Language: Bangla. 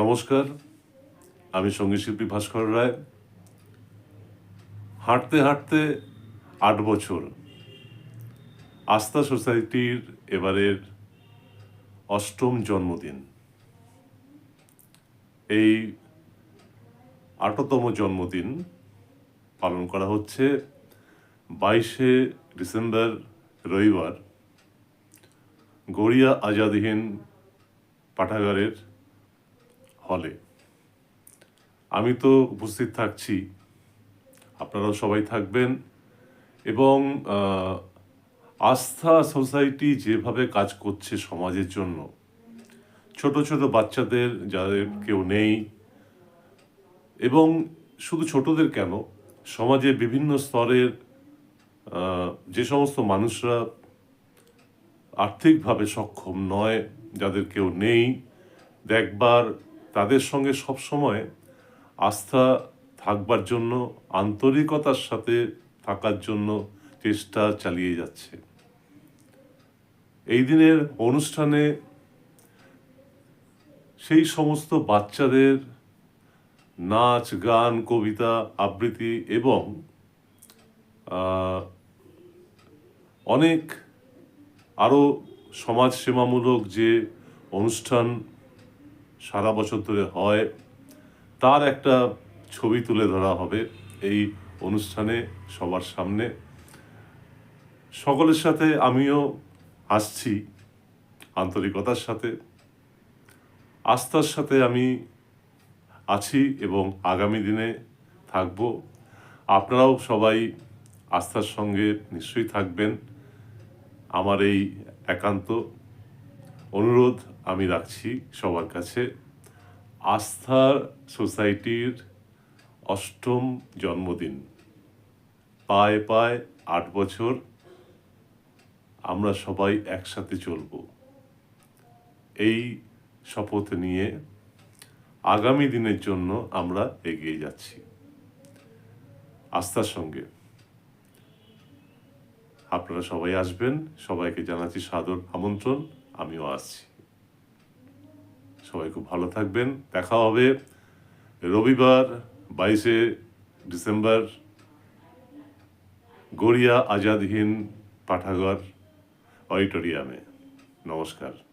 নমস্কার, আমি সঙ্গীতশিল্পী ভাস্কর রায়। হাঁটতে হাঁটতে আট বছর। আস্থা সোসাইটির এবারের অষ্টম জন্মদিন। এই আটতম জন্মদিন পালন করা হচ্ছে বাইশে ডিসেম্বর, রবিবার। গড়িয়া আজাদহীন পাঠাগারের হলে। আমি তো উপস্থিত থাকছি। আপনারাও সবাই থাকবেন। এবং আস্থা সোসাইটি যেভাবে কাজ করছে সমাজের জন্য, ছোট ছোট বাচ্চাদের যাদের কেউ নেই, এবং শুধু ছোটদের কেন সমাজের বিভিন্ন স্তরের যে সমস্ত মানুষরা আর্থিকভাবে সক্ষম নয়, যাদের কেউ নেই, দেখবার তাদের সঙ্গে সবসময় আস্থা থাকবার জন্য, আন্তরিকতার সাথে থাকার জন্য চেষ্টা চালিয়ে যাচ্ছে। এই দিনের অনুষ্ঠানে সেই সমস্ত বাচ্চাদের নাচ, গান, কবিতা, আবৃত্তি এবং অনেক আরও সমাজসেবামূলক যে অনুষ্ঠান সারা বছর ধরে হয়। তার একটা ছবি তুলে ধরা হবে এই অনুষ্ঠানে সবার সামনে। সকলের সাথে আমিও আসছি আন্তরিকতার সাথে। আস্থার সাথে আমি আছি এবং আগামী দিনে থাকব। আপনারাও সবাই আস্থার সঙ্গে নিশ্চয়ই থাকবেন। আমার এই একান্ত অনুরোধ আমি রাখছি সবার কাছে। আস্থা সোসাইটির অষ্টম জন্মদিন। পায়ে পায়ে আট বছর আমরা সবাই একসাথে চলব। এই শপথ নিয়ে আগামী দিনের জন্য আমরা এগিয়ে যাচ্ছি। আস্থার সঙ্গে। আপনারা সবাই আসবেন, সবাইকে জানাচ্ছি সাদর আমন্ত্রণ। আমিও আসছি সবাই খুব ভালো থাকবেন। দেখা হবে রবিবার বাইশে ডিসেম্বর গড়িয়া আজাদহীন পাঠাগর অডিটোরিয়ামে। নমস্কার।